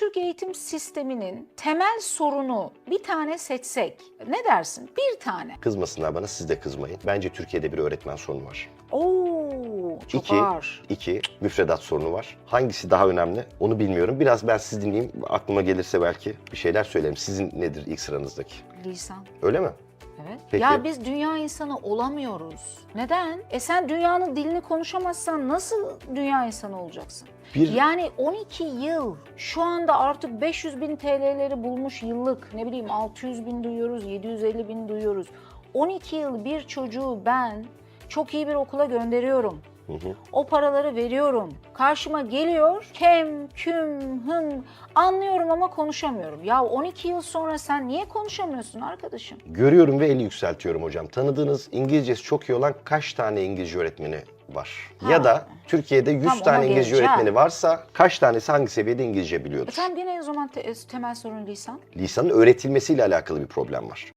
Türk eğitim sisteminin temel sorunu bir tane seçsek ne dersin? Bir tane. Kızmasınlar bana, siz de kızmayın. Bence Türkiye'de bir öğretmen sorunu var. Oo, çok İki, ağır. iki, müfredat sorunu var. Hangisi daha önemli onu bilmiyorum. Biraz ben siz dinleyeyim. Aklıma gelirse belki bir şeyler söylerim. Sizin nedir ilk sıranızdaki? Lisan. Öyle mi? Evet. Peki. Ya biz dünya insanı olamıyoruz. Neden? E sen dünyanın dilini konuşamazsan nasıl dünya insanı olacaksın? Bir Yani 12 yıl şu anda artık 500 bin TL'leri bulmuş yıllık ne bileyim 600 bin duyuyoruz 750 bin duyuyoruz. 12 yıl bir çocuğu ben çok iyi bir okula gönderiyorum. Hı hı. O paraları veriyorum. Karşıma geliyor kem, küm, hım anlıyorum ama konuşamıyorum. Ya 12 yıl sonra sen niye konuşamıyorsun arkadaşım? görüyorum ve eli yükseltiyorum hocam. Tanıdığınız İngilizcesi çok iyi olan kaç tane İngilizce öğretmeni var? Ha. Ya da Türkiye'de 100 Tam ona tane İngilizce geleceğim. öğretmeni varsa kaç tanesi hangi seviyede İngilizce E biliyordur? tamam gene o zaman te- temel sorun lisan. Lisanın öğretilmesiyle alakalı bir problem var.